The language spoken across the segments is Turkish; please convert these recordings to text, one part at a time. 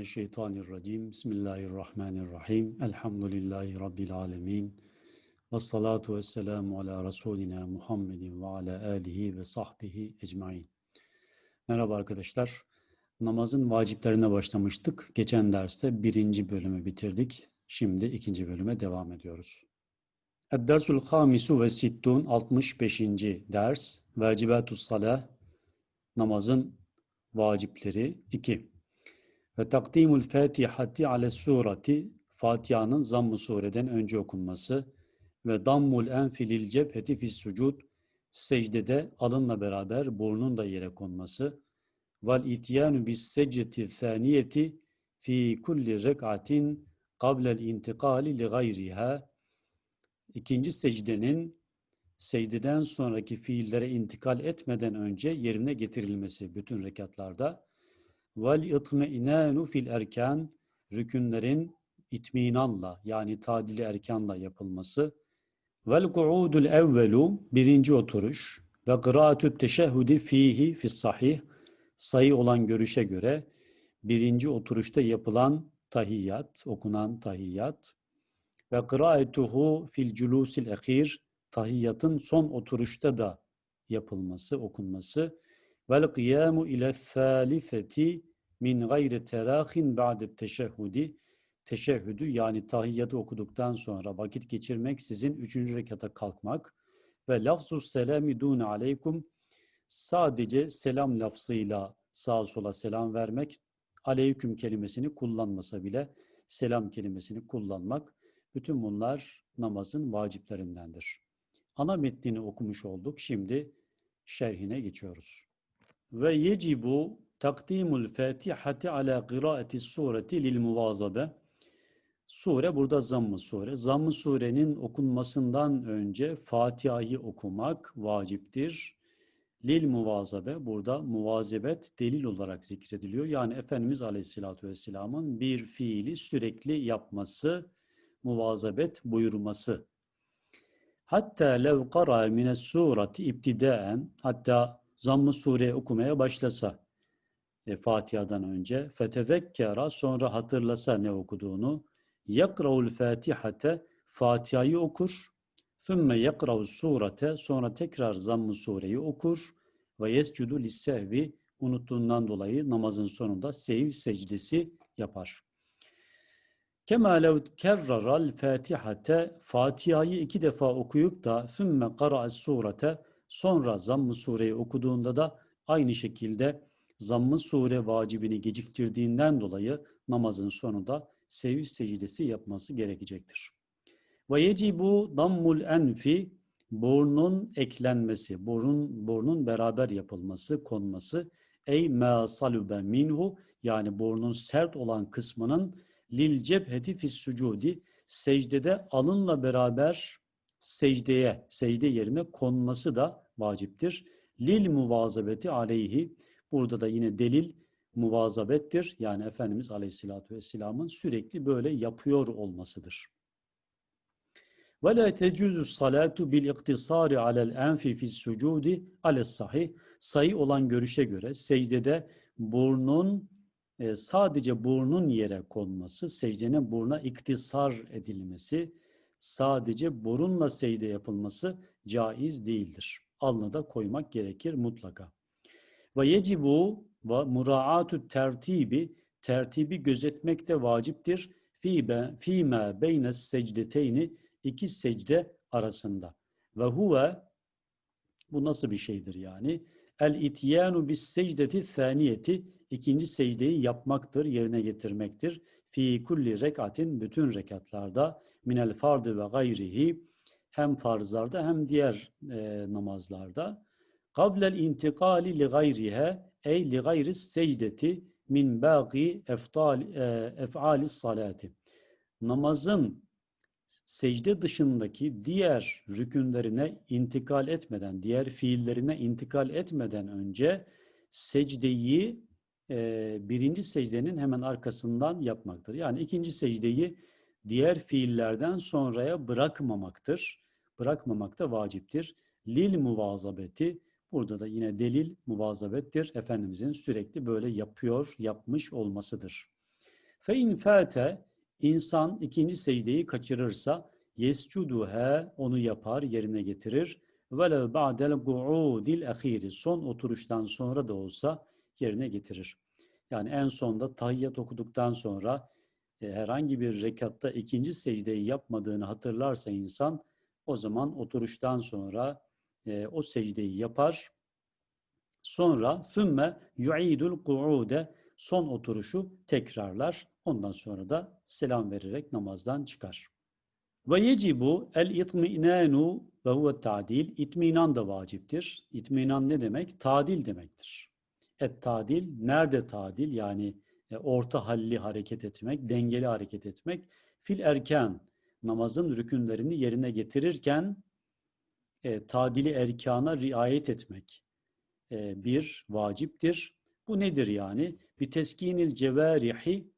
Euzubillahimineşşeytanirracim. Bismillahirrahmanirrahim. Elhamdülillahi Rabbil alemin. Ve salatu ve selamu ala Resulina Muhammedin ve ala alihi ve sahbihi ecmain. Merhaba arkadaşlar. Namazın vaciplerine başlamıştık. Geçen derste birinci bölümü bitirdik. Şimdi ikinci bölüme devam ediyoruz. Ed-dersul hamisu ve sittun 65. ders. Vacibatus salah namazın vacipleri 2. Ve takdimul fatihati ale surati Fatiha'nın zamm-ı sureden önce okunması ve dammul enfi lil cepheti fis sucud secdede alınla beraber burnun da yere konması vel ityanu bis secdeti thaniyeti fi kulli rek'atin qablel intikali li gayriha. İkinci secdenin secdeden sonraki fiillere intikal etmeden önce yerine getirilmesi bütün rekatlarda vel itminanu fil erkan rükünlerin itminanla yani tadili erkanla yapılması. Vel ku'udul evvelu birinci oturuş. Ve kıraatü teşehhüdi fihi fis sahih sayı olan görüşe göre birinci oturuşta yapılan tahiyyat, okunan tahiyyat. Ve kıraaetuhu fil culusil ehir tahiyyatın son oturuşta da yapılması, okunması. Vel kıyamu ile thaliseti min gayri terahin ba'de teşehhudi teşehhüdü yani tahiyyatı okuduktan sonra vakit geçirmek sizin üçüncü rekata kalkmak ve lafzus selami dune aleykum sadece selam lafzıyla sağa sola selam vermek aleyküm kelimesini kullanmasa bile selam kelimesini kullanmak bütün bunlar namazın vaciplerindendir. Ana metnini okumuş olduk. Şimdi şerhine geçiyoruz. Ve yecibu takdimul fatihati ala kıraati sureti lil muvazabe. Sure burada zamm-ı sure. Zamm-ı surenin okunmasından önce Fatiha'yı okumak vaciptir. Lil muvazabe burada muvazebet delil olarak zikrediliyor. Yani Efendimiz Aleyhisselatü Vesselam'ın bir fiili sürekli yapması, muvazebet buyurması. Hatta lev kara mine surati ibtidaen hatta zamm-ı sure okumaya başlasa e, Fatiha'dan önce. Fetezekkera sonra hatırlasa ne okuduğunu. Yakraul fatihate Fatiha'yı okur. Thumme yakraul surate sonra tekrar zamm-ı sureyi okur. Ve yescudu lissehvi unuttuğundan dolayı namazın sonunda sehiv secdesi yapar. Kema lev kerraral fatihate Fatiha'yı iki defa okuyup da sümme kara'as surete sonra zamm-ı sureyi okuduğunda da aynı şekilde zamm-ı sure vacibini geciktirdiğinden dolayı namazın sonunda seviş secdesi yapması gerekecektir. Ve yecibu dammul enfi burnun eklenmesi, burnun, burnun beraber yapılması, konması ey ma salube minhu yani burnun sert olan kısmının lil cepheti fis sucudi secdede alınla beraber secdeye, secde yerine konması da vaciptir. Lil muvazabeti aleyhi burada da yine delil muvazabettir. Yani Efendimiz Aleyhisselatü Vesselam'ın sürekli böyle yapıyor olmasıdır. Ve la salatu bil iktisari alel enfi fis sucudi ale sahih. Sayı olan görüşe göre secdede burnun e, sadece burnun yere konması, secdenin buruna iktisar edilmesi, sadece burunla secde yapılması caiz değildir. Alnı da koymak gerekir mutlaka. Ve yecibu ve muraatü tertibi, tertibi gözetmek de vaciptir. Fîmâ beyne secdeteyni, iki secde arasında. Ve huve, bu nasıl bir şeydir yani? El ityanu bis secdeti thaniyeti ikinci secdeyi yapmaktır, yerine getirmektir. Fi kulli rekatin bütün rekatlarda minel fardı ve gayrihi hem farzlarda hem diğer e, namazlarda. Kablel intikali li gayrihe ey li gayri secdeti min baqi ef'ali. Namazın secde dışındaki diğer rükünlerine intikal etmeden, diğer fiillerine intikal etmeden önce secdeyi e, birinci secdenin hemen arkasından yapmaktır. Yani ikinci secdeyi diğer fiillerden sonraya bırakmamaktır. Bırakmamak da vaciptir. Lil muvazabeti, burada da yine delil muvazabettir. Efendimizin sürekli böyle yapıyor, yapmış olmasıdır. Fe in fate insan ikinci secdeyi kaçırırsa yescuduha onu yapar, yerine getirir. Velev ba'del gu'udil ahiri son oturuştan sonra da olsa yerine getirir. Yani en sonda tahiyyat okuduktan sonra e, herhangi bir rekatta ikinci secdeyi yapmadığını hatırlarsa insan o zaman oturuştan sonra e, o secdeyi yapar. Sonra sümme yu'idul ku'ude son oturuşu tekrarlar. Ondan sonra da selam vererek namazdan çıkar. Ve yecibu el itminanu ve huve tadil. İtminan da vaciptir. İtminan ne demek? Tadil demektir. Et tadil, nerede tadil? Yani e, orta halli hareket etmek, dengeli hareket etmek. Fil erken, namazın rükünlerini yerine getirirken e, tadili erkana riayet etmek e, bir vaciptir. Bu nedir yani? Bir teskinil cevarihi,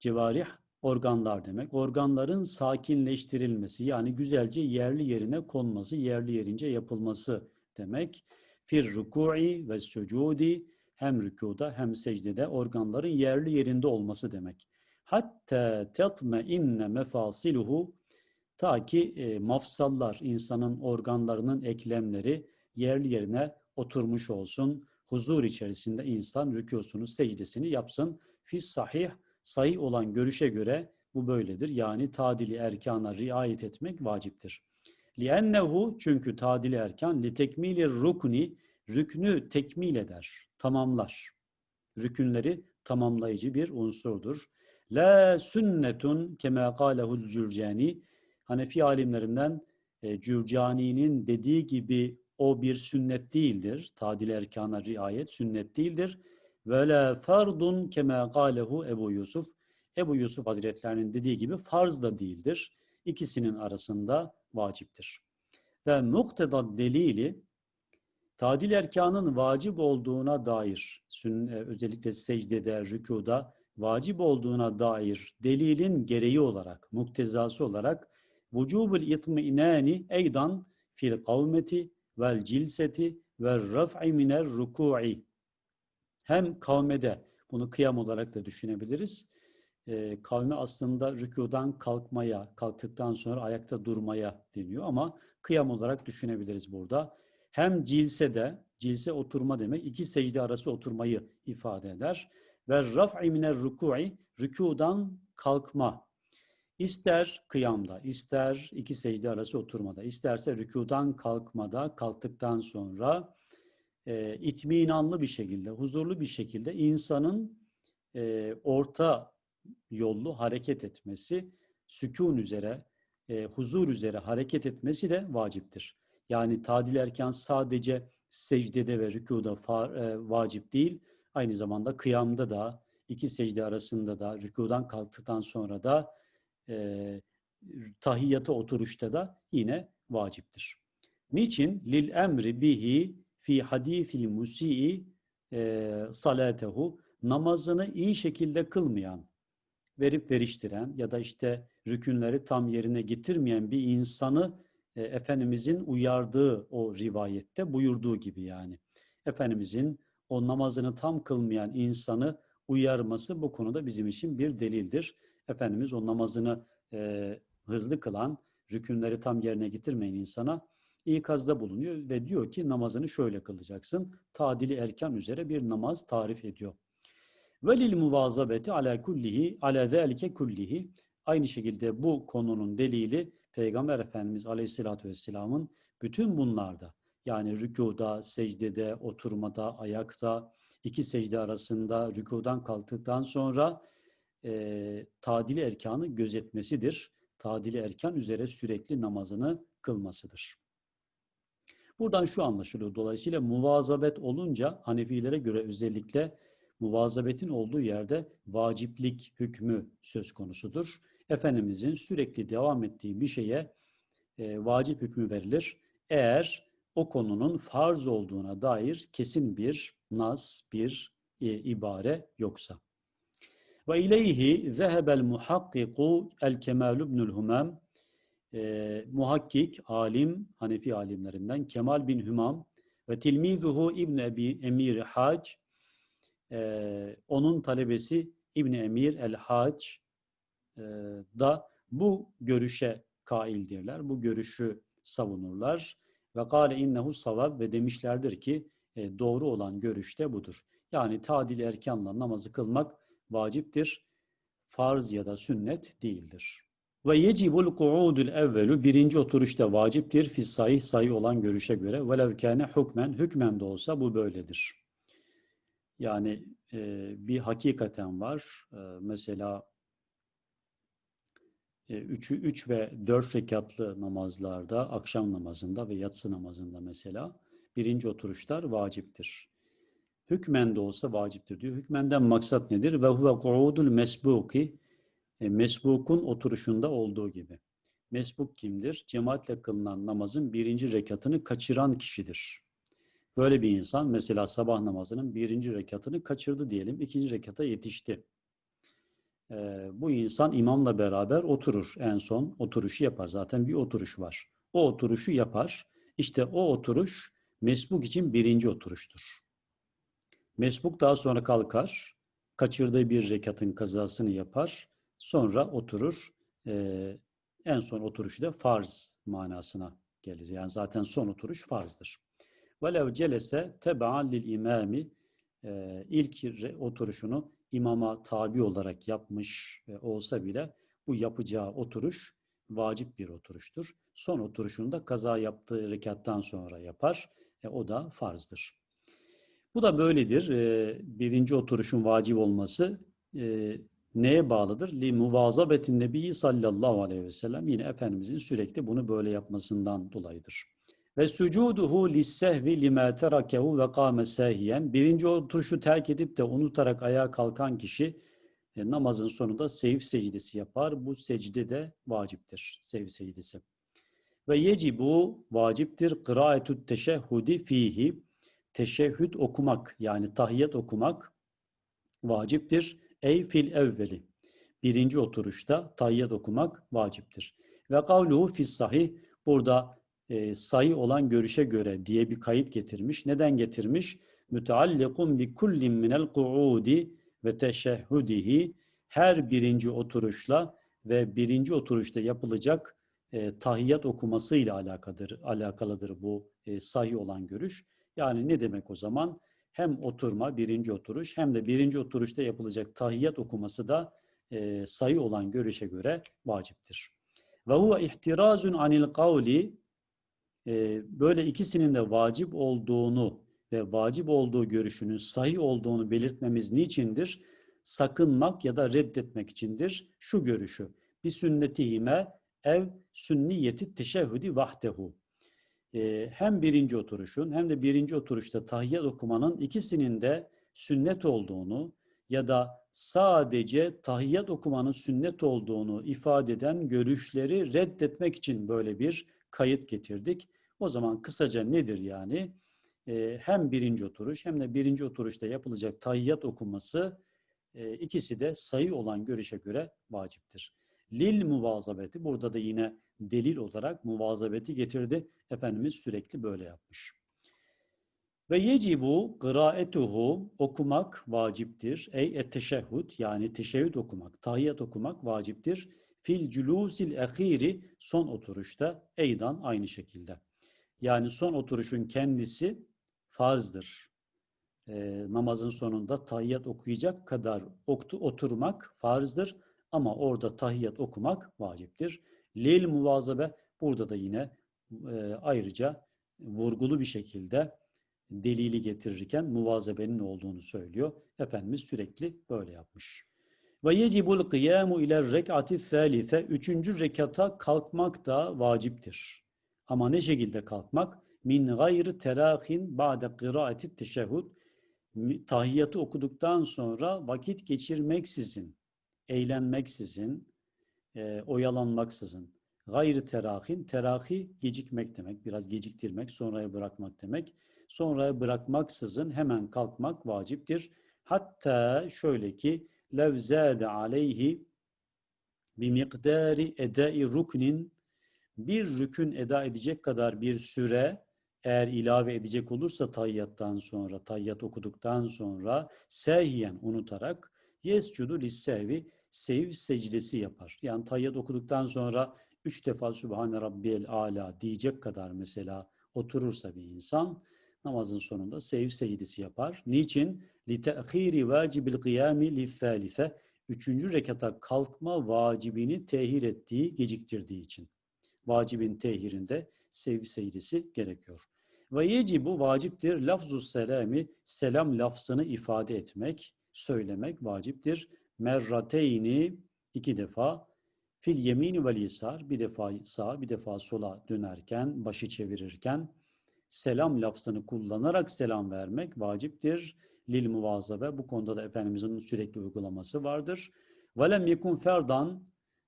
cevarih organlar demek. Organların sakinleştirilmesi yani güzelce yerli yerine konması, yerli yerince yapılması demek. Fir ruku'i ve sucudi hem rükuda hem secdede organların yerli yerinde olması demek. Hatta tetme inne mefasiluhu Ta ki e, mafsallar, insanın organlarının eklemleri yerli yerine oturmuş olsun. Huzur içerisinde insan rükûsunu, secdesini yapsın. Fis sahih, sayı olan görüşe göre bu böyledir. Yani tadili erkana riayet etmek vaciptir. Liennehu çünkü tadili erkan li tekmili rukni rüknü tekmil eder, tamamlar. Rükünleri tamamlayıcı bir unsurdur. La sünnetun kema kalehu'l Cürcani Hanefi alimlerinden e, Cürcani'nin dediği gibi o bir sünnet değildir. Tadil erkana riayet sünnet değildir. Ve la fardun kema kâlehu Ebu Yusuf. Ebu Yusuf Hazretlerinin dediği gibi farz da değildir. İkisinin arasında vaciptir. Ve mukteda delili tadil erkanın vacip olduğuna dair, e, özellikle secdede, rükuda vacip olduğuna dair delilin gereği olarak, muktezası olarak vücubul itminani eydan fil kavmeti vel cilseti ve raf'i miner ruku'i. Hem kavmede, bunu kıyam olarak da düşünebiliriz. E, kavme aslında rükudan kalkmaya, kalktıktan sonra ayakta durmaya deniyor ama kıyam olarak düşünebiliriz burada. Hem cilsede, cilse oturma demek, iki secde arası oturmayı ifade eder. Ve raf'i miner ruku'i, rükudan kalkma, İster kıyamda, ister iki secde arası oturmada, isterse rükudan kalkmada, kalktıktan sonra e, itminanlı bir şekilde, huzurlu bir şekilde insanın e, orta yollu hareket etmesi, sükun üzere, e, huzur üzere hareket etmesi de vaciptir. Yani tadil erken sadece secdede ve rükuda far, e, vacip değil, aynı zamanda kıyamda da, iki secde arasında da, rükudan kalktıktan sonra da e, tahiyyata oturuşta da yine vaciptir. Niçin? Lil emri bihi fi hadisil musii e, salatehu namazını iyi şekilde kılmayan, verip veriştiren ya da işte rükünleri tam yerine getirmeyen bir insanı e, Efendimizin uyardığı o rivayette buyurduğu gibi yani. Efendimizin o namazını tam kılmayan insanı uyarması bu konuda bizim için bir delildir. Efendimiz o namazını e, hızlı kılan, rükünleri tam yerine getirmeyen insana ikazda bulunuyor ve diyor ki namazını şöyle kılacaksın. Tadili erken üzere bir namaz tarif ediyor. Velil muvazabeti ala kullihi ala zelike kullihi aynı şekilde bu konunun delili Peygamber Efendimiz Aleyhisselatü Vesselam'ın bütün bunlarda yani rükuda, secdede, oturmada, ayakta, iki secde arasında rükudan kalktıktan sonra e, tadili erkanı gözetmesidir. Tadili erkan üzere sürekli namazını kılmasıdır. Buradan şu anlaşılıyor. Dolayısıyla muvazabet olunca Hanefilere göre özellikle muvazabetin olduğu yerde vaciplik hükmü söz konusudur. Efendimizin sürekli devam ettiği bir şeye e, vacip hükmü verilir. Eğer o konunun farz olduğuna dair kesin bir nas, bir e, ibare yoksa. Ve ileyhi zehebel muhakkiku el Kemal ibnül Humam e, muhakkik, alim, Hanefi alimlerinden Kemal bin Hümam ve tilmizuhu İbn Ebi Emir Hac e, onun talebesi İbni Emir el-Hac e, da bu görüşe kaildirler. Bu görüşü savunurlar. Ve kâle innehu savab ve demişlerdir ki e, doğru olan görüş de budur. Yani tadil erkanla namazı kılmak vaciptir. Farz ya da sünnet değildir. Ve yecibul ku'udul evvelu birinci oturuşta vaciptir. Fis sahih sayı olan görüşe göre. Velev kâne hükmen hükmen de olsa bu böyledir. Yani e, bir hakikaten var. E, mesela e, üçü, üç ve dört rekatlı namazlarda, akşam namazında ve yatsı namazında mesela birinci oturuşlar vaciptir. Hükmen de olsa vaciptir diyor. Hükmenden maksat nedir? Ve huve ku'udul mesbuki e, mesbukun oturuşunda olduğu gibi. Mesbuk kimdir? Cemaatle kılınan namazın birinci rekatını kaçıran kişidir. Böyle bir insan mesela sabah namazının birinci rekatını kaçırdı diyelim, ikinci rekata yetişti. Ee, bu insan imamla beraber oturur en son oturuşu yapar. Zaten bir oturuş var. O oturuşu yapar. İşte o oturuş mesbuk için birinci oturuştur. Mesbuk daha sonra kalkar, kaçırdığı bir rekatın kazasını yapar, sonra oturur. Ee, en son oturuşu da farz manasına gelir. Yani zaten son oturuş farzdır. Velev celese tebaal lil imami ilk oturuşunu imama tabi olarak yapmış olsa bile bu yapacağı oturuş vacip bir oturuştur. Son oturuşunda kaza yaptığı rekattan sonra yapar. E, o da farzdır. Bu da böyledir. E, birinci oturuşun vacip olması e, neye bağlıdır? Li muvazabetin nebi sallallahu aleyhi ve sellem yine Efendimizin sürekli bunu böyle yapmasından dolayıdır. Ve sucuduhu lissehvi lima terakehu ve kâme sehiyen. Birinci oturuşu terk edip de unutarak ayağa kalkan kişi e, namazın sonunda sev secdesi yapar. Bu secde de vaciptir. Sev secdesi. Ve yecibu vaciptir. Kıraetü teşehhudi fihi. Teşehhüd okumak yani tahiyyat okumak vaciptir. Ey fil evveli. Birinci oturuşta tahiyyat okumak vaciptir. Ve kavluhu fis sahih. Burada e, sayı olan görüşe göre diye bir kayıt getirmiş. Neden getirmiş? Müteallikun bi kullin minel ku'udi ve teşehhudihi her birinci oturuşla ve birinci oturuşta yapılacak e, tahiyyat okumasıyla alakadır, alakalıdır bu e, sahih olan görüş. Yani ne demek o zaman? Hem oturma, birinci oturuş hem de birinci oturuşta yapılacak tahiyyat okuması da e, sayı olan görüşe göre vaciptir. Ve huve ihtirazun anil kavli böyle ikisinin de vacip olduğunu ve vacip olduğu görüşünün sahih olduğunu belirtmemiz niçindir? Sakınmak ya da reddetmek içindir şu görüşü. Bir sünnetihime ev sünniyeti teşehhüdi vahdehu. Hem birinci oturuşun hem de birinci oturuşta tahiyyat okumanın ikisinin de sünnet olduğunu ya da sadece tahiyyat okumanın sünnet olduğunu ifade eden görüşleri reddetmek için böyle bir kayıt getirdik. O zaman kısaca nedir yani? Hem birinci oturuş hem de birinci oturuşta yapılacak tahiyyat okunması e, ikisi de sayı olan görüşe göre vaciptir. Lil muvazabeti burada da yine delil olarak muvazabeti getirdi. Efendimiz sürekli böyle yapmış. Ve yecibu kıraetuhu okumak vaciptir. Ey etteşehhud yani teşehhüd okumak, tahiyyat okumak vaciptir fil culusil ehiri son oturuşta eydan aynı şekilde. Yani son oturuşun kendisi farzdır. E, namazın sonunda tahiyyat okuyacak kadar oturmak farzdır ama orada tahiyyat okumak vaciptir. Leyl muvazabe burada da yine e, ayrıca vurgulu bir şekilde delili getirirken muvazebenin olduğunu söylüyor. Efendimiz sürekli böyle yapmış. Ve yecibul kıyamu ile rek'ati salise. Üçüncü rekata kalkmak da vaciptir. Ama ne şekilde kalkmak? Min gayrı terahin ba'de kıraati teşehhud. Tahiyyatı okuduktan sonra vakit geçirmeksizin, eğlenmeksizin, e, oyalanmaksızın. Gayrı terahin, terahi gecikmek demek, biraz geciktirmek, sonraya bırakmak demek. Sonraya bırakmaksızın hemen kalkmak vaciptir. Hatta şöyle ki lev zâde aleyhi bi miqdari edai ruknin bir rükün eda edecek kadar bir süre eğer ilave edecek olursa tayyattan sonra, tayyat okuduktan sonra sehiyen unutarak Yescudu lissevi sev secdesi yapar. Yani tayyat okuduktan sonra üç defa Sübhane Rabbiyel Ala diyecek kadar mesela oturursa bir insan namazın sonunda sev secdesi yapar. Niçin? لِتَأْخِيرِ vacibil kıyami لِثَّالِثَ Üçüncü rekata kalkma vacibini tehir ettiği, geciktirdiği için. Vacibin tehirinde sev secdesi gerekiyor. Ve yecibu vaciptir lafzu selami selam lafzını ifade etmek, söylemek vaciptir. Merrateyni iki defa fil yemini vel yisar bir defa sağa bir defa sola dönerken, başı çevirirken selam lafzını kullanarak selam vermek vaciptir. Lil muvazabe bu konuda da Efendimizin sürekli uygulaması vardır. Velem yekun ferdan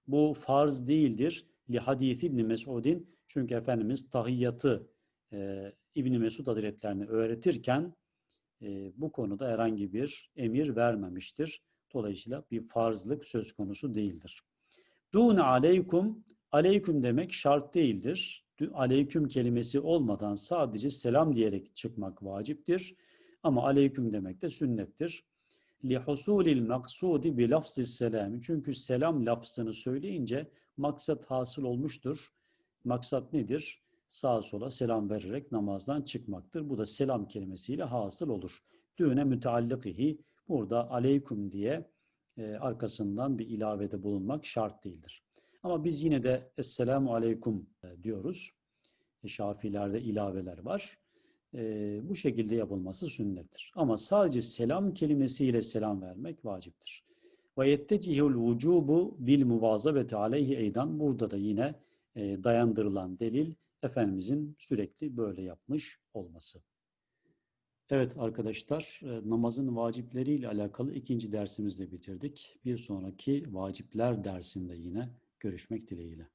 bu farz değildir. Li hadisi İbni Mesud'in çünkü Efendimiz tahiyyatı e, İbni Mesud Hazretlerine öğretirken e, bu konuda herhangi bir emir vermemiştir. Dolayısıyla bir farzlık söz konusu değildir. Dune aleykum, aleyküm demek şart değildir. Aleyküm kelimesi olmadan sadece selam diyerek çıkmak vaciptir. Ama aleyküm demek de sünnettir. لِحُسُولِ الْمَقْسُودِ بِلَفْزِ السَّلَامِ Çünkü selam lafzını söyleyince maksat hasıl olmuştur. Maksat nedir? Sağa sola selam vererek namazdan çıkmaktır. Bu da selam kelimesiyle hasıl olur. Düğüne müteallikihi burada aleyküm diye e, arkasından bir ilavede bulunmak şart değildir. Ama biz yine de Esselamu Aleyküm e, diyoruz. E, Şafilerde ilaveler var. E, bu şekilde yapılması sünnettir. Ama sadece selam kelimesiyle selam vermek vaciptir. Ve yettecihul vücubu bil muvazabeti aleyhi eydan. Burada da yine e, dayandırılan delil Efendimizin sürekli böyle yapmış olması. Evet arkadaşlar, e, namazın vacipleriyle alakalı ikinci dersimizde bitirdik. Bir sonraki vacipler dersinde yine görüşmek dileğiyle.